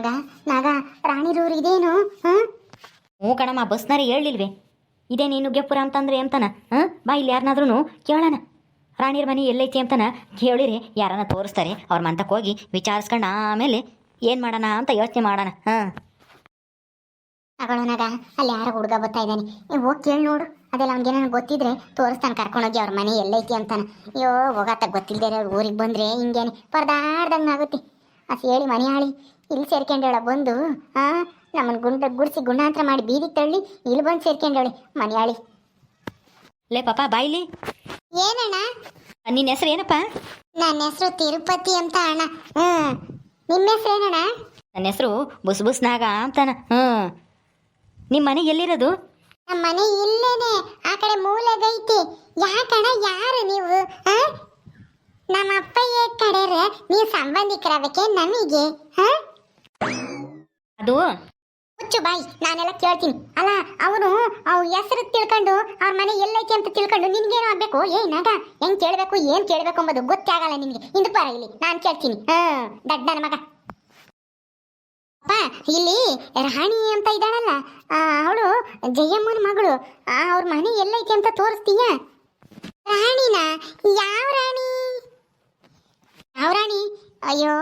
ನಾಗ? ನಾಗ ರಾಣಿರೂರು ಇದೇನು? ಹಾಂ? ಹ್ಞೂ ಕಣಮ್ಮ ಬಸ್ನಾರಿ ಹೇಳಿಲ್ವೇ ಇದೇ ನೀನು ಗೆಪ್ಪುರ ಅಂತಂದ್ರೆ ಅಂತಾನ ಹಾಂ? ಬಾ ಇಲ್ಲಿ ಯಾರನ್ನಾದ್ರೂ ಕೇಳೋಣ. ರಾಣಿಯರ ಮನೆ ಎಲ್ಲೈತಿ ಅಂತಾನ? ಕೇಳಿರಿ ಯಾರನ್ನ ತೋರಿಸ್ತಾರೆ ಅವ್ರ ಮಂತಕ್ಕೆ ಹೋಗಿ ವಿಚಾರಿಸ್ಕೊಂಡು ಆಮೇಲೆ ಏನು ಮಾಡೋಣ ಅಂತ ಯೋಚನೆ ಮಾಡೋಣ. ಹಾಂ. ತಗೊಳ್ಳೋನಾಗ ಅಲ್ಲಿ ಯಾರೋ ಹುಡುಗ ಬರ್ತಾ ಇದ್ದಾನೆ. ಹೋಗಿ ಕೇಳಿ ನೋಡು. ಅದೆಲ್ಲ ಅವ್ನಿಗೆ ನನಗೆ ಗೊತ್ತಿದ್ರೆ ತೋರಿಸ್ತಾನೆ ಕರ್ಕೊಂಡೋಗಿ ಅವ್ರ ಮನೆ ಎಲ್ಲೈತಿ ಅಂತಾನೆ. ಅಯ್ಯೋ ಹೋಗತ್ತ ಗೊತ್ತಿಲ್ಲದೆ ಊರಿಗೆ ಬಂದರೆ ಹಿಂಗೇನೆ. ಪರದಾಡ್ದಂಗೆ ಆಗುತ್ತೆ. ಅಸ್ ಹೇಳಿ ಮನೆ ಹಾಳಿ. ಇಲ್ಲಿ ಸೇರ್ಕೊಂಡೇಳ ಬಂದು ಆ ನಮ್ಮನ್ನು ಗುಂಡ ಗುಡಿಸಿ ಗುಣಾಂತರ ಮಾಡಿ ಬೀದಿ ತಳ್ಳಿ ಇಲ್ಲಿ ಬಂದು ಸೇರ್ಕೊಂಡೇಳಿ ಮನೆಯಾಳಿ. ಲೇ ಪಾಪ ಬಾಯ್ಲಿ ಏನಣ್ಣ? ನಿನ್ನ ಹೆಸರು ಏನಪ್ಪ? ನನ್ನ ಹೆಸರು ತಿರುಪತಿ ಅಂತ ಅಣ್ಣ. ಹ್ಞೂ ನಿಮ್ಮ ಹೆಸರು ಏನಣ್ಣ? ನನ್ನ ಹೆಸರು ಬುಸ್ ಬುಸ್ ನಾಗ ಅಂತಾನ. ಹ್ಞೂ ನಿಮ್ಮ ಮನೆ ಎಲ್ಲಿರೋದು? ನಮ್ಮ ಮನೆ ಇಲ್ಲೇನೆ ಆ ಕಡೆ ಮೂಲದೈತಿ ಯಾಕಣ ಯಾರು ನೀವು? ಆ? ನಮ್ಮ ಅಪ್ಪಯ್ಯ ಕಡೆರೆ ನೀವು ಸಂಬಂಧಿಕರಾಗಕ್ಕೆ ನಮಗೆ ಹಾ ಅದು? ಹುಚ್ಚು ಬಾಯಿ, ನಾನೆಲ್ಲ ಕೇಳ್ತೀನಿ. ಅಲ್ಲ, ಅವನು ಅವ್ ಹೆಸರು ತಿಳ್ಕೊಂಡು, ಅವ್ರ ಮನೆ ಎಲ್ಲೈತಿ ಅಂತ ತಿಳ್ಕೊಂಡು ನಿನ್ಗೇನು ಆಗ್ಬೇಕು? ಏ, ನಾಗ, ಹೆಂಗ್ ಕೇಳ್ಬೇಕು, ಏನ್ ಕೇಳ್ಬೇಕು ಅಂಬೋದು ಗೊತ್ತೇ ಆಗಲ್ಲ ನಿನ್ಗೆ ಇಲ್ಲಿ, ನಾನು ಕೇಳ್ತೀನಿ. ಹಾ ದಡ್ಡ ನನ್ನ ಮಗ. ಅಪ್ಪ, ಇಲ್ಲಿ ರಾಣಿ ಅಂತ ಇದ್ದಾಳಲ್ಲ ಅವಳು ಜಯಮ್ಮನ ಮಗಳು. ಅವ್ರ ಮನೆ ಎಲ್ಲೈತಿ ಅಂತ ತೋರಿಸ್ತೀಯ? ರಾಣಿನ, ಯಾವ ರಾಣಿ? ಯಾವ ರಾಣಿ? ಅಯ್ಯೋ,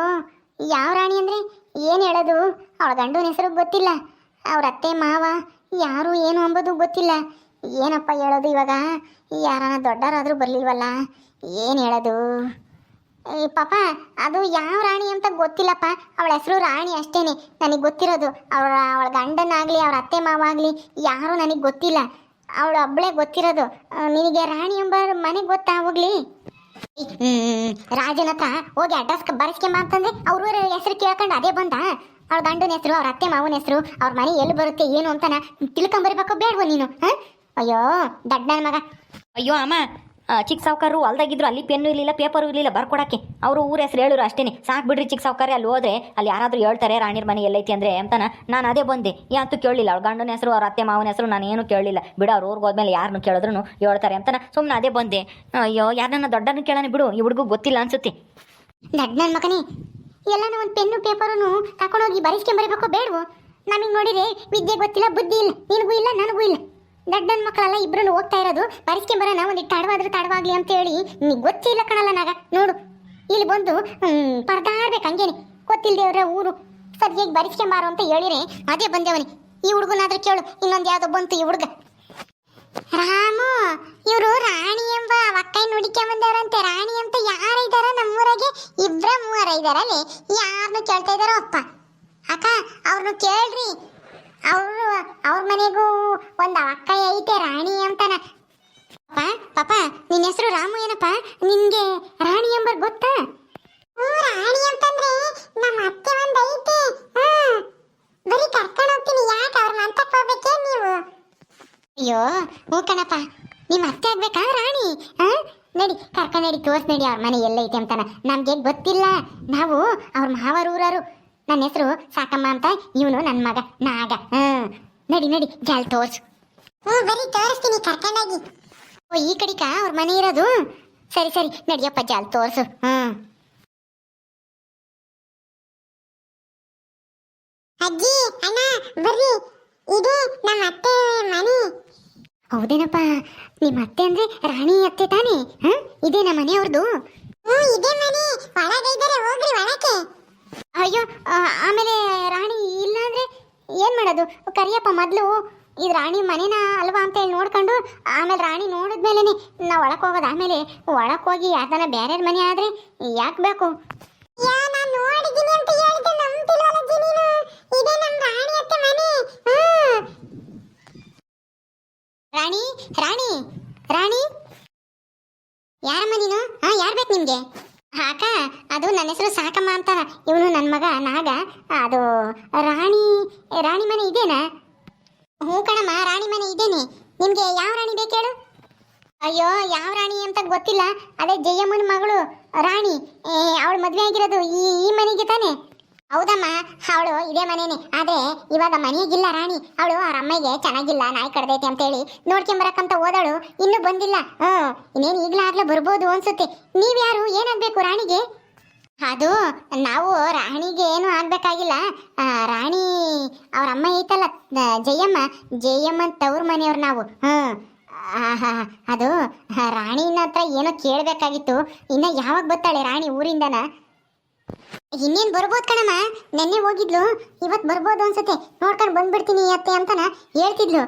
ಯಾವ ರಾಣಿ ಅಂದ್ರೆ? ಏನು ಹೇಳೋದು? ಅವಳ ಗಂಡನ ಹೆಸರು ಗೊತ್ತಿಲ್ಲ. ಅವ್ರ ಅತ್ತೆ, ಮಾವ, ಯಾರು ಏನು ಅಂಬೋದು ಗೊತ್ತಿಲ್ಲ. ಏನಪ್ಪ ಹೇಳೋದು ಇವಾಗ? ಯಾರನ್ನ ದೊಡ್ಡರಾದರೂ ಬರಲಿಲ್ವಲ್ಲ? ಏನು ಹೇಳೋದು? ಈ ಪಾಪ, ಅದು ಯಾವ ರಾಣಿ ಅಂತ ಗೊತ್ತಿಲ್ಲಪ್ಪ. ಅವಳ ಹೆಸರು ರಾಣಿ ಅಷ್ಟೇನೆ. ನನಗೆ ಗೊತ್ತಿರೋದು, ಅವಳ ಅವಳ ಗಂಡನಾಗಲಿ, ಅವ್ರ ಅತ್ತೆ, ಮಾವ ಆಗಲಿ, ಯಾರು ನನಗೆ ಗೊತ್ತಿಲ್ಲ. ಅವಳು ಒಬ್ಬಳೇ ಗೊತ್ತಿರೋದು. ನಿನಗೆ ರಾಣಿ ಎಂಬ ಮನೆ ಗೊತ್ತಾ ಹೋಗ್ಲಿ? ರಾಜನ ಹತ್ರ ಹೋಗಿ ಅಡ್ರೆಸ್ ಬರೆಸ್ಕೊಂಬ ಅಂತಂದ್ರೆ ಅವ್ರ ಹೆಸರು ಕೇಳ್ಕೊಂಡು ಅದೇ ಬಂದ ಅವ್ರ ಗಂಡನ ಹೆಸರು, ಅವ್ರ ಅತ್ತೆ ಮಾವನ ಹೆಸರು, ಅವ್ರ ಮನೆ ಎಲ್ಲಿ ಬರುತ್ತೆ, ಏನು ಅಂತಾನ ತಿಳ್ಕೊಂಬರ್ಬೇಕು ಬೇಡವ ನೀನು? ಅಯ್ಯೋ, ದಡ್ಡನ ಮಗ ಅಯ್ಯೋ, ಅಮ್ಮ ಚಿಕ್ಕ ಸಾವುಕಾರರು ಹೊಲ್ದಾಗಿದ್ರು, ಅಲ್ಲಿ ಪೆನ್ನು ಇರಲಿಲ್ಲ ಪೇಪರು ಇರಲಿಲ್ಲ, ಬರ್ಕೊಡಕ್ಕೆ. ಅವರು ಊರ ಹೆಸರು ಹೇಳಿದ್ರು ಅಷ್ಟೇ ಸಾಕು ಬಿಡ್ರಿ ಚಿಕ್ಕ ಸಾವುಕಾರಿ ಅಲ್ಲಿ ಹೋದ್ರೆ ಅಲ್ಲಿ ಯಾರಾದರೂ ಹೇಳ್ತಾರೆ, ರಾಣಿರ ಮನೆ ಎಲ್ಲೈತಿ ಅಂದ್ರೆ ಅಂತಾನ. ನಾನು ಅದೇ ಬಂದೆ. ಯಾತು ಕೇಳಲಿಲ್ಲ ಅವ್ರ ಗಂಡನ ಹೆಸರು, ಅವ್ರ ಅತ್ತೆ, ಮಾವನ ಹೆಸರು ನಾನು ಏನು ಕೇಳಲಿಲ್ಲ ಬಿಡು, ಅವ್ರ ಊರಿಗೆ ಹೋದ್ಮೇಲೆ ಯಾರನ್ನು ಕೇಳಿದ್ರು ಹೇಳ್ತಾರೆ ಅಂತಾನ. ಸುಮ್ಮನೆ ಅದೇ ಬಂದೆ. ಅಯ್ಯೋ ಯಾರನ್ನ ದೊಡ್ಡನ ಕೇಳೋಣ ಬಿಡು. ಈ ಹುಡುಗು ಗೊತ್ತಿಲ್ಲ ಅನ್ಸುತ್ತೆ. ನನ್ನ ಮಗನೇ, ಎಲ್ಲಾನು ಒಂದು ಪೆನ್ನು ಪೇಪರನ್ನು ತಕೊಂಡೋಗಿ ಬರೆಸ್ಕೊಂಬರ್ಬೇಕು ಬೇಡವು? ನಮಗೆ ನೋಡಿದ್ರೆ ವಿದ್ಯೆ ಗೊತ್ತಿಲ್ಲ, ಬುದ್ಧಿ ಇಲ್ಲ, ನಿನಗೂ ಇಲ್ಲ, ನನಗೂ ಇಲ್ಲ. ದಡ್ಡನ ಮಕ್ಕಳೆಲ್ಲ ಇಬ್ರು ಹೋಗ್ತಾ ಇರೋದು. ಬರೋಣ ಒಂದಿಟ್ಟು ತಡವಾದ್ರೂ ತಡವಾಗ್ಲಿ ಅಂತ ಹೇಳಿ ನಿಂಗೆ ಗೊತ್ತಿಲ್ಲ ಕಣಲ್ಲ ನಾಗ. ನೋಡು. ಇಲ್ಲಿ ಬಂದು ಪರದಾಡ್ಬೇಕು ಹಂಗೇನೆ. ದೇವರ ಊರು. ಸರಿಯಾಗಿ ಬರಿಸ್ಕೊಂಬಾರು ಅಂತ ಹೇಳಿರಿ. ಅದೇ ಬಂದೇವನಿ. ಈ ಹುಡುಗನಾದ್ರೂ ಕೇಳು. ಇನ್ನೊಂದು ಯಾವುದೋ ಬಂತು ಈ ಹುಡುಗ. ರಾಮು, ಇವರು ರಾಣಿ ಎಂಬ ಒಕ್ಕೈ ನುಡಿಕೊಂಬಂದವರಂತೆ ರಾಣಿ ಅಂತ ಯಾರು ಇದಾರ ನಮ್ಮೂರಾಗೆ ಇಬ್ರ ಮೂವರ ಇದಾರಲ್ಲಿ. ಯಾರನ್ನು ಕೇಳ್ತಾ ಇದಾರೋ ಅಪ್ಪ. ಅಕ್ಕ ಅವ್ರನ್ನು ಕೇಳ್ರಿ. ಅವರು ಅವ್ರ ಮನೆಗೂ ಒಂದು ಅಕ್ಕ ಐತೆ ರಾಣಿ ಅಂತಾನ. ಪಾಪ ಪಾಪ ನಿನ್ನ ಹೆಸರು ರಾಮು ಏನಪ್ಪ? ನಿನ್ಗೆ ರಾಣಿ ಎಂಬ ಗೊತ್ತಾ? ರಾಣಿ ಅಂತಂದ್ರೆ ನಮ್ಮ ಅತ್ತೆ ಒಂದು ಐತೆ. ಬರೀ ಕರ್ಕೊಂಡು ಹೋಗ್ತೀನಿ ಯಾಕೆ ಅವ್ರ ಮಂತಕ್ಕೆ ಹೋಗ್ಬೇಕೇ ನೀವು? ಅಯ್ಯೋ ಹ್ಞೂ ಕಣಪ್ಪ. ನಿಮ್ಮ ಅತ್ತೆ ಆಗ್ಬೇಕಾ ರಾಣಿ? ಆ? ನಡಿ ಕರ್ಕೊಂಡು ನಡಿ ತೋರ್ಸ್ ನಡಿ ಅವ್ರ ಮನೆ ಎಲ್ಲ ಐತೆ ಅಂತಾನ. ನಮ್ಗೆ ಗೊತ್ತಿಲ್ಲ. ನಾವು ಅವ್ರ ಮಾವರ ಊರರು ನನ್ನ ಹೆಸರು ಸಾಕಮ್ಮ ಅಂತ, ಇವನು ನನ್ನ ಮಗ ನಾಗ. ಹ್ಮ್ ನಡಿ ನಡಿ, ಜಾಲ್ ತೋರ್ಸು. ಹ್ಞೂ ಬರೀ ತೋರಿಸ್ತೀನಿ, ಕರ್ಕೊಂಡೋಗಿ. ಓ, ಈ ಕಡಿಕ ಅವ್ರ ಮನೆ ಇರೋದು? ಸರಿ ಸರಿ, ನಡಿಯಪ್ಪ, ಜಾಲ್ ತೋರ್ಸು. ಹ್ಮ್ ಅಜ್ಜಿ, ಅಣ್ಣ, ಬರ್ರಿ. ಇದು ನಮ್ಮ ಅತ್ತೆ ಮನೆ. ಹೌದೇನಪ್ಪ, ನಿಮ್ಮ ಅತ್ತೆ ಅಂದ್ರೆ ರಾಣಿ ಅತ್ತೆ ತಾನೇ? ಹ, ಇದೇ ನಮ್ಮ ಮನೆಯವ್ರದ್ದು ಹ್ಞೂ, ಇದೇ ಮನೆ. ಒಳಗೈದರೆ ಹೋಗ್ರಿ, ಒಳಕ್ಕೆ. ಅಯ್ಯೋ ಆಮೇಲೆ ರಾಣಿ ಇಲ್ಲಾಂದ್ರೆ ಏನ್ ಮಾಡೋದು? ಕರಿಯಪ್ಪ ಮೊದಲು ಇದು ರಾಣಿ ಮನೇನ ಅಲ್ವಾ ಅಂತ ಹೇಳಿ ನೋಡ್ಕೊಂಡು ಆಮೇಲೆ ರಾಣಿ ನೋಡಿದ್ಮೇಲೆ ನಾವು ಒಳಕ್ ಹೋಗೋದು. ಆಮೇಲೆ ಒಳಕ್ ಹೋಗಿ ಯಾರ್ದಾನ ಬೇರೆ ಮನೆ ಆದ್ರೆ ಯಾಕೆ ಬೇಕು? ರಾಣಿ ರಾಣಿ ರಾಣಿ. ಯಾರಮ್ಮ ನೀನು? ಹಾ ಯಾರು ಬೇಕು ನಿಮ್ಗೆ? ಅಕ್ಕ ಅದು ನನ್ನ ಹೆಸರು ಸಾಕಮ್ಮ ಅಂತ ಇವನು ನನ್ನ ಮಗ ನಾಗ. ಅದು ರಾಣಿ ರಾಣಿ ಮನೆ ಇದೇನಾ? ಹ್ಞೂ ಕಣಮ್ಮ, ರಾಣಿ ಮನೆ ಇದೇನೆ. ನಿಮಗೆ ಯಾವ ರಾಣಿ ಬೇಕೇಳು ಅಯ್ಯೋ, ಯಾವ ರಾಣಿ ಅಂತ ಗೊತ್ತಿಲ್ಲ. ಅದೇ ಜಯಮ್ಮನ ಮಗಳು ರಾಣಿ. ಅವಳು ಮದುವೆ ಆಗಿರೋದು ಈ ಈ ಮನೆಗೆ ತಾನೆ? ಹೌದಮ್ಮ, ಅವಳು ಇದೇ ಮನೇನೆ. ಆದ್ರೆ ಇವಾಗ ಮನೆಗಿಲ್ಲ ರಾಣಿ. ಅವಳು ಅವ್ರ ಅಮ್ಮಗೆ ಚೆನ್ನಾಗಿಲ್ಲ, ನಾಯಿ ಕಡ್ದೈತೆ ಅಂತೇಳಿ ನೋಡ್ಕೊಂಬರಕ್ಕಂತ ಹೋದಳು. ಇನ್ನೂ ಬಂದಿಲ್ಲ. ಹ್ಞೂ, ಇನ್ನೇನು ಈಗಲಾಗ್ಲೇ ಬರ್ಬೋದು ಅನ್ಸುತ್ತೆ. ನೀವ್ಯಾರು? ಏನಾಗಬೇಕು ರಾಣಿಗೆ? ಅದು ನಾವು ರಾಣಿಗೆ ಏನು ಆಗ್ಬೇಕಾಗಿಲ್ಲ. ರಾಣಿ ಅವ್ರ ಅಮ್ಮ ಐತಲ್ಲ ಜಯಮ್ಮ. ಜಯಮ್ಮ ತವ್ರ ಮನೆಯವ್ರು ನಾವು. ಹ್ಮ್ ಅದು ರಾಣಿನ ಹತ್ರ ಏನೋ ಕೇಳಬೇಕಾಗಿತ್ತು. ಇನ್ನ ಯಾವಾಗ ಬರ್ತಾಳೆ ರಾಣಿ ಊರಿಂದನ? ಇನ್ನೇನ್ ಬರ್ಬೋದು ಕಣಮ್ಮ? ನೆನ್ನೆ ಹೋಗಿದ್ಲು. ಇವತ್ ಬರ್ಬೋದು ಅನ್ಸುತ್ತೆ. ನೋಡ್ಕೊಂಡು ಬಂದ್ಬಿಡ್ತೀನಿ ಅತ್ತೆ ಅಂತನ ಹೇಳ್ತಿದ್ಲು.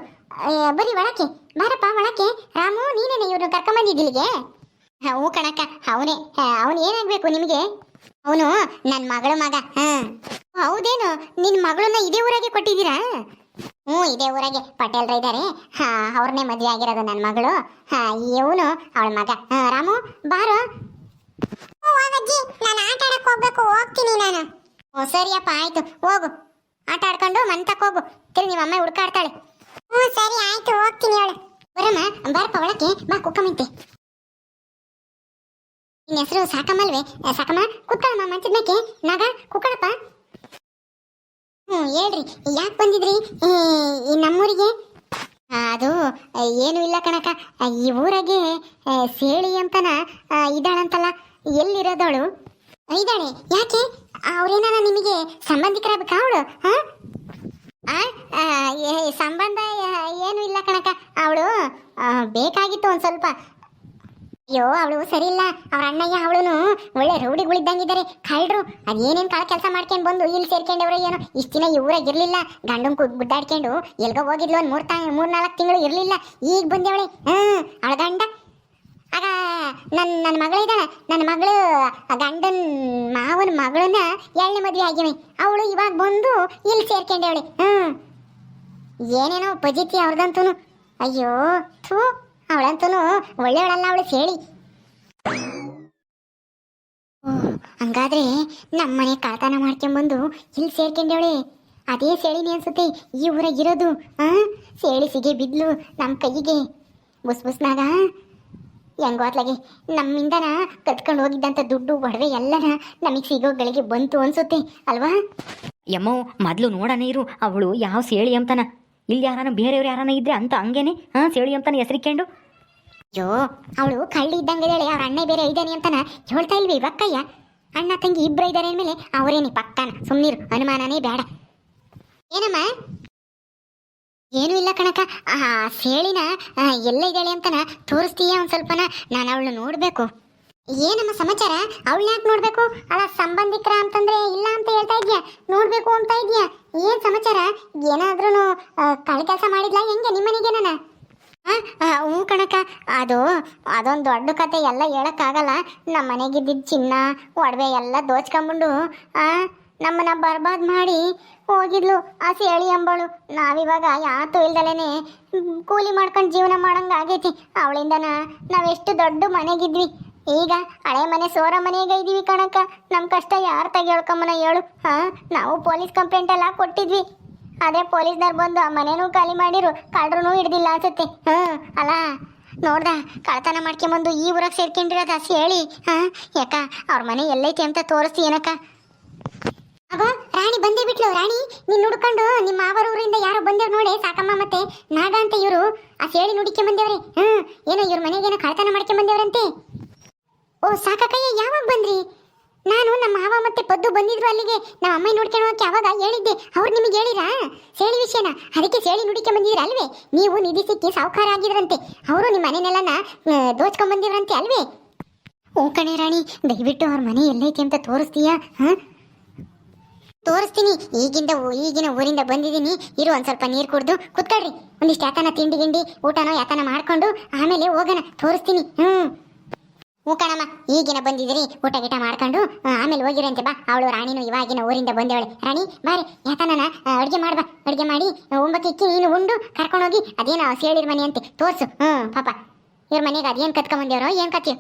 ಬರೀ ಒಳಕ್ಕೆ. ಬಾರಪ್ಪ, ಒಳಕ್ಕೆ. ರಾಮು, ನೀನೇನೆ ಇವ್ರನ್ನ ಕರ್ಕೊಂಬಂದಿದ್ದಿಲ್ಲಿಗೆ ಹ್ಞೂ ಕಣಕ್ಕ, ಅವನೇ. ಅವನು ಏನಾಗ್ಬೇಕು ನಿಮಗೆ? ಅವನು ನನ್ನ ಮಗಳ ಮಗ, ಹಾ. ಹೌದೇನು? ನಿನ್ನ ಮಗಳನ್ನ ಇದೇ ಊರಾಗೆ ಕೊಟ್ಟಿದ್ದೀರಾ? ಹ್ಞೂ, ಇದೇ ಊರಾಗೆ. ಪಟೇಲ್ರ ಇದ್ದಾರೆ ಹಾ, ಅವ್ರನ್ನೇ ಮದುವೆ ಆಗಿರೋದು ನನ್ನ ಮಗಳು. ಹಾ, ಇವನು ಅವಳ ಮಗ. ಹಾ, ರಾಮು, ಬಾರೋ. ಅಜ್ಜಿ, ನಾನು ಆಟ ಹೋಗ್ಬೇಕು, ಹೋಗ್ತೀನಿ ನಾನು. ಓ, ಸರಿಯಪ್ಪ, ಆಯ್ತು, ಹೋಗು. ಆಟ ಆಡ್ಕೊಂಡು ಮಂತಕ್ ತಕ ಹೋಗು. ತಿರು ನಿಮ್ಮ ಅಮ್ಮ ಹುಡ್ಕಾಡ್ತಾಳೆ. ಹ್ಞೂ, ಸರಿ, ಆಯ್ತು, ಹೋಗ್ತೀನಿ ಅವಳು. ಬರಮ್ಮ, ಬಾರಪ್ಪ, ಒಳಕ್ಕೆ ಬಾ, ಕುಕ್ಕಮಿಂತೆ. ನಿನ್ನ ಹೆಸರು ಸಾಕಮ್ಮಲ್ವೇ? ಸಾಕಮ್ಮ ಕುಕ್ಕಳಮ್ಮ ಮಂಚದ ಮೇಕೆ ನಾಗ, ಕುಕ್ಕಳಪ್ಪ. ಹ್ಞೂ, ಹೇಳ್ರಿ, ಯಾಕೆ ಬಂದಿದ್ರಿ? ಈ ನಮ್ಮೂರಿಗೆ? ಅದು, ಏನು ಇಲ್ಲ ಕಣಕ ಈ ಊರಾಗೆ ಸೇಳಿ ಅಂತನ ಇದ್ದಾಳಂತಲ್ಲ. ಎಲ್ಲಿರೋದವಳು? ಇದ್ದಾಳೆ. ಯಾಕೆ? ಅವ್ರೇನಾರ ನಿಮಗೆ ಸಂಬಂಧಿಕರಾಗಬೇಕಾ ಅವಳು? ಹಾ? ಸಂಬಂಧ ಏನು ಇಲ್ಲ ಕಣಕ ಅವಳು ಬೇಕಾಗಿತ್ತು ಒಂದು ಸ್ವಲ್ಪ. ಅಯ್ಯೋ, ಅವಳು ಸರಿ ಇಲ್ಲ ಅವ್ರ ಅಣ್ಣಯ್ಯ ಅವಳು ಒಳ್ಳೆ ರೌಡಿಗಳಿದ್ದಂಗಿದ್ದಾರೆ ಕಳ್ರು, ಅದೇನೇನು ಕಾಳು ಕೆಲಸ ಮಾಡ್ಕೊಂಡು ಬಂದು ಇಲ್ಲಿ ಸೇರ್ಕೊಂಡವ್ರು ಏನೋ? ಇಷ್ಟ ದಿನ ಇವ್ರಾಗ ಇರಲಿಲ್ಲ. ಗಂಡನ್ ಗುಡ್ಡಾಡ್ಕೊಂಡು ಎಲ್ಗೋ ಹೋಗಿದ್ಲು ಒಂದು ಮೂರ್ ತಾ ಮೂರ್ ನಾಲ್ಕು ತಿಂಗಳು ಇರಲಿಲ್ಲ. ಈಗ ಬಂದವಳೆ. ಹ್ಮ್, ಅವಳ ಗಂಡ ಆಗ ನನ್ನ ನನ್ನ ಮಗಳಿದ್ದಾಳೆ ನನ್ನ ಮಗಳು ಗಂಡನ್ ಮಾವನ ಮಗಳನ್ನ ಎಳ್ಳೆ ಮದುವೆ ಆಗಿವೆ. ಅವಳು ಇವಾಗ ಬಂದು ಇಲ್ಲಿ ಸೇರ್ಕೊಂಡವಳೆ. ಹ್ಮ್. ಏನೇನೋ ಪಜಿತಿ ಅವ್ರದಂತೂ ಅಯ್ಯೋ, ಥೂ ಅವಳಂತೂ ಒಳ್ಳೆಯವಳಲ್ಲ ಅವಳು ಸೇಳಿ ಹಂಗಾದ್ರೆ ನಮ್ಮನೆ ಕಳ್ತನ ಮಾಡ್ಕೊಂಬಂದು ಇಲ್ಲಿ ಸೇರ್ಕೊಂಡವಳೆ. ಅದೇ ಸೇಳಿನಿ ಅನ್ಸುತ್ತೆ ಈ ಊರಾಗಿರೋದು ಆ ಸೇಳಿ ಸಿಗೆ ಬಿದ್ಲು ನಮ್ಮ ಕೈಗೆ. ಬುಸ್ ಬುಸ್ನಾಗ ಹೆಂಗೋ ಅತ್ಲಾಗೆ ನಮ್ಮಿಂದನ ಕತ್ಕೊಂಡು ಹೋಗಿದ್ದಂತ ದುಡ್ಡು ಒಡವೆ ಎಲ್ಲನ ನಮಗೆ ಸಿಗೋ ಗಳಿಗೆ ಬಂತು ಅನ್ಸುತ್ತೆ ಅಲ್ವಾ? ಯಮ್ಮೋ ಮೊದ್ಲು ನೋಡಣ ಇರು ಅವಳು ಯಾವ ಸೇಳಿ ಅಂತಾನ. ಇಲ್ಲಿ ಯಾರನ ಬೇರೆಯವ್ರು ಯಾರನ ಇದ್ರೆ ಅಂತ ಹಂಗೇನೆ ಹಾ ಸೇಳಿ ಅಂತಾನೆ ಹೆಸರಿಕೊಂಡು ಅಯ್ಯೋ ಅವಳು ಕಳ್ಳಿ ಇದ್ದಂಗೆ ಹೇಳಿ ಅವ್ರ ಅಣ್ಣ ಬೇರೆ ಇದ್ದಾನೆ ಅಂತಾನ ಹೇಳ್ತಾ ಇಲ್ವಿ ಬಕ್ಕಯ್ಯ? ಅಣ್ಣ ತಂಗಿ ಇಬ್ರು ಇದ್ದಾರೆ ಅಂದಮೇಲೆ ಅವರೇನೆ ಪಕ್ಕನ ಸುಮ್ಮನಿರು ಅನುಮಾನನೇ ಬೇಡ. ಏನಮ್ಮ? ಏನು ಇಲ್ಲ ಕಣಕ ಆ ಸೇಳಿನ ಆ, ಎಲ್ಲ ಇದ್ದಾಳೆ ಅಂತನ ತೋರಿಸ್ತೀಯ ಒಂದು ಸ್ವಲ್ಪನ? ನಾನು ಅವಳು ನೋಡಬೇಕು. ಏನಮ್ಮ ಸಮಾಚಾರ? ಅವಳು ಯಾಕೆ ನೋಡಬೇಕು? ಅಲ್ಲ ಸಂಬಂಧಿಕರ ಅಂತಂದ್ರೆ ಇಲ್ಲ ಅಂತ ಹೇಳ್ತಾ ಇದ್ಯಾ? ನೋಡಬೇಕು ಅಂತ ಇದ್ಯಾ? ಏನ್ ಸಮಾಚಾರ? ಏನಾದ್ರೂ ಕಳೆ ಕೆಲಸ ಮಾಡಿದ್ಲಾ ಹೆಂಗೆ ನಿಮ್ಮನೆಗೆ ನಾನು? ಹ್ಞೂ ಕಣಕ ಅದು ಅದೊಂದು ದೊಡ್ಡ ಕತೆ ಎಲ್ಲ ಹೇಳಕ್ಕಾಗಲ್ಲ. ನಮ್ಮ ಮನೆಗಿದ್ದಿದ್ದ ಚಿನ್ನ ಒಡವೆ ಎಲ್ಲ ದೋಚ್ಕೊಂಬಂಡು ಆ ನಮ್ಮನ್ನ ಬರ್ಬಾದ್ ಮಾಡಿ ಹೋಗಿದ್ಲು. ಆ ಸೇಳಿ ಅಂಬಳು. ನಾವಿವಾಗ ಯಾತು ಇಲ್ದಲೇನೆ ಕೂಲಿ ಮಾಡ್ಕೊಂಡು ಜೀವನ ಮಾಡಂಗ ಆಗೈತಿ. ಅವಳಿಂದನ ನಾವೆಷ್ಟು ದೊಡ್ಡ ಮನೆಗಿದ್ವಿ. ಈಗ ಹಳೆ ಮನೆ ಸೋರ ಮನೆಗೆ ಇದೀವಿ ಕಣಕ್ಕ. ನಮ್ಮ ಕಷ್ಟ ಯಾರು ತೆಗಿಯಳ್ಕೊಂಬನ ಹೇಳು. ಹಾ, ನಾವು ಪೊಲೀಸ್ ಕಂಪ್ಲೇಂಟ್ ಎಲ್ಲ ಕೊಟ್ಟಿದ್ವಿ. ಅದೇ ಪೊಲೀಸ್ನವ್ರು ಬಂದು ಆ ಮನೇನೂ ಖಾಲಿ ಮಾಡಿರು. ಕಳ್ರೂ ಹಿಡ್ದಿಲ್ಲ ಅನ್ಸುತ್ತೆ. ಹ್ಮ್ ಅಲ್ಲ ನೋಡ್ದ ಕಳ್ತನ ಮಾಡ್ಕೊಂಬಂದು ಈ ಊರಾಗ ಸೇರ್ಕೊಂಡಿರೋದು ಹಸಿ ಹೇಳಿ ಹಾ, ಯಾಕ, ಅವ್ರ ಮನೆ ಎಲ್ಲೈತಿ ಅಂತ ತೋರಿಸ್ತಿ ಏನಕ್ಕ? ಅಗೋ, ರಾಣಿ ಬಂದೇ ಬಿಟ್ಲು. ರಾಣಿ, ನೀನ್ ಹುಡ್ಕೊಂಡು ನಿಮ್ಮ ಮಾವರ ಊರಿಂದ ಯಾರೋ ಬಂದೇವ್ ನೋಡಿ ಸಾಕಮ್ಮ ಮತ್ತೆ ನಾಗ ಅಂತ ಇವರು. ಆ ಸೇಳಿ ನುಡಿಕೆ ಬಂದೇವ್ರಿ. ಹ್ಮ್, ಏನೋ ಇವ್ರ ಏನೋ ಕಳ್ತನ ಮಾಡ್ಕೊಂಡ್ ಬಂದೇವ್ರಂತೆ. ಓ ಸಾಕಕ್ಕಯ್ಯ ಯಾವಾಗ ಬಂದ್ರಿ? ನಾನು ನಮ್ಮ ಮಾವ ಮತ್ತೆ ಪದ್ದು ಬಂದಿದ್ರು ಅಲ್ಲಿಗೆ. ನಮ್ಮ ಅಮ್ಮ ನೋಡ್ಕೊಳೋಕೆ ಅವಾಗ ಹೇಳಿದ್ದೆ. ಅವ್ರು ನಿಮಗೆ ಹೇಳಿರಾ? ಸೇಳಿ ವಿಷಯನ? ಅದಕ್ಕೆ ಸೇಳಿ ನುಡಿಕೆ ಬಂದಿದ್ರ ಅಲ್ವೇ? ನೀವು ನಿಧಿ ಸಿಕ್ಕಿ ಸಾವುಕಾರ ಆಗಿದ್ರಂತೆ. ಅವರು ನಿಮ್ಮ ಮನೆನೆಲ್ಲನ ದೋಚ್ಕೊಂಡ್ ಬಂದಿದ್ರಂತೆ ಅಲ್ವೇ? ಓ ಕಣೆ ರಾಣಿ, ದಯವಿಟ್ಟು ಅವ್ರ ಮನೆ ಎಲ್ಲೈತಿ ಅಂತ ತೋರಿಸ್ತೀಯಾ? ಹಾ ತೋರಿಸ್ತೀನಿ. ಈಗಿಂದ ಈಗಿನ ಊರಿಂದ ಬಂದಿದ್ದೀನಿ. ಇರು, ಒಂದು ಸ್ವಲ್ಪ ನೀರು ಕುಡಿದು ಕುತ್ಕೊಳ್ರಿ. ಒಂದಿಷ್ಟು ಯಾತನ ತಿಂಡಿ ಗಿಂಡಿ, ಊಟನೋ ಯಾತನ ಮಾಡ್ಕೊಂಡು ಆಮೇಲೆ ಹೋಗೋಣ. ತೋರಿಸ್ತೀನಿ. ಹ್ಮ್. ಹ್ಞೂ ಕಣಮ್ಮ, ಈಗಿನ ಬಂದಿದ್ದೀರಿ. ಊಟ ಗೀಟ ಮಾಡ್ಕೊಂಡು ಆಮೇಲೆ ಹೋಗಿರಂತೆ ಬಾ. ಅವಳು ರಾಣಿನೂ ಇವಾಗಿನ ಊರಿಂದ ಬಂದವಳೆ. ರಾಣಿ, ಬಾರಿ ಯಾತನನ ಅಡುಗೆ ಮಾಡ್ಬಾ. ಅಡುಗೆ ಮಾಡಿ ಒಂಬತ್ತಿಕ್ಕಿ ನೀನು ಉಂಡು ಕರ್ಕೊಂಡೋಗಿ ಅದೇನೋ ಸೇಳಿರ್ ಮನೆ ಅಂತೆ. ತೋರ್ಸು. ಹ್ಞೂ ಪಾಪ. ಇವ್ರ ಮನೆಗೆ ಅದೇನು ಕತ್ಕೊಂಬಂದೇವ್ರೋ ಏನು ಕತ್ತೀವಿ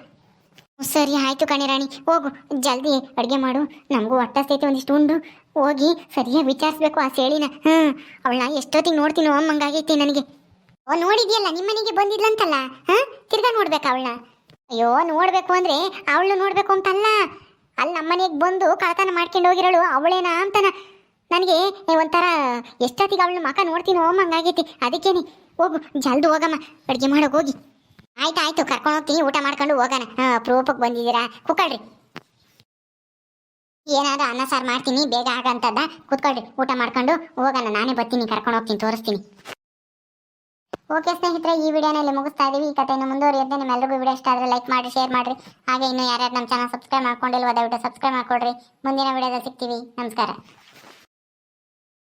ಸರಿ, ಆಯ್ತು ಕಣಿ ರಾಣಿ. ಹೋಗು. ಜಲ್ದಿ ಅಡುಗೆ ಮಾಡು. ನಮಗೂ ಹೊಟ್ಟಸ್ತೈತೆ ಒಂದಿಷ್ಟು ಉಂಡು. ಹೋಗಿ ಸರಿಯಾಗಿ ವಿಚಾರಿಸ್ಬೇಕು ಆ ಸೇಳಿನ. ಹ್ಞೂ ಅವಳನ್ನ ಎಷ್ಟೊತ್ತಿಗೆ ನೋಡ್ತೀನೋ ಅಮ್ಮಂಗಾಗೈತೆ ನನಗೆ. ಓ, ನೋಡಿದ್ಯಲ್ಲ, ನಿಮ್ಮನೆಗೆ ಬಂದಿದ್ಲಂತಲ್ಲ? ಹಾಂ, ತಿರ್ಗಾ ನೋಡ್ಬೇಕು ಅವಳನ್ನ. ಅಯ್ಯೋ, ನೋಡ್ಬೇಕು ಅಂದ್ರೆ ಅವಳು ನೋಡ್ಬೇಕು ಅಂತಲ್ಲ. ಅಲ್ಲಿ ನಮ್ಮನೆಗೆ ಬಂದು ಕಳತನ ಮಾಡ್ಕೊಂಡು ಹೋಗಿರೋಳು ಅವಳೇನಾ ಅಂತನ. ನನಗೆ ಒಂಥರ ಎಷ್ಟೊತ್ತಿಗೆ ಅವಳನ್ನ ಮಕ ನೋಡ್ತೀನೋ ಅಮ್ಮಂಗಾಗೈತಿ ಅದಕ್ಕೇನೆ ಹೋಗು, ಜಲ್ದು ಹೋಗಮ್ಮ, ಅಡುಗೆ ಮಾಡೋಕೆ ಹೋಗಿ. ಆಯ್ತು ಆಯ್ತು ಕರ್ಕೊಂಡು ಹೋಗ್ತೀನಿ, ಊಟ ಮಾಡ್ಕೊಂಡು ಹೋಗೋಣ. ಹಾಂ ಅಪ್ರೂಪಕ್ಕೆ ಬಂದಿದ್ದೀರಾ? ಕುಕ್ಕಳ್ರಿ ಏನಾದ್ರು ಅನ್ನ ಸಾರು ಮಾಡ್ತೀನಿ, ಬೇಗ ಆಗಂತದ ಕೂತ್ಕೊಳ್ರಿ, ಊಟ ಮಾಡ್ಕೊಂಡು ಹೋಗೋಣ, ನಾನೇ ಬರ್ತೀನಿ, ಕರ್ಕೊಂಡು ಹೋಗ್ತೀನಿ, ತೋರಿಸ್ತೀನಿ. ಓಕೆ ಸ್ನೇಹಿತರೆ, ಈ ವಿಡಿಯೋನಲ್ಲಿ ಮುಗಿಸ್ತಾ ಇದೀವಿ. ಈ ಕಥೆಯನ್ನು ಮುಂದುವರಿಯುತ್ತೆ. ನಿಮ್ಮೆಲ್ಲರಿಗೂ ವಿಡಿಯೋ ಇಷ್ಟ ಆದರೆ ಲೈಕ್ ಮಾಡಿ ಶೇರ್ ಮಾಡಿರಿ. ಹಾಗೆ ಇನ್ನು ಯಾರ್ಯಾರು ನಮ್ಮ ಚಾನಲ್ ಸಬ್ಸ್ಕ್ರೈಬ್ ಮಾಡ್ಕೊಂಡಿಲ್ವೋ ದಯವಿಟ್ಟು ಸಬ್ಸ್ಕ್ರೈಬ್ ಮಾಡ್ಕೊಡ್ರಿ. ಮುಂದಿನ ವಿಡಿಯೋದಲ್ಲಿ ಸಿಗ್ತೀವಿ. ನಮಸ್ಕಾರ.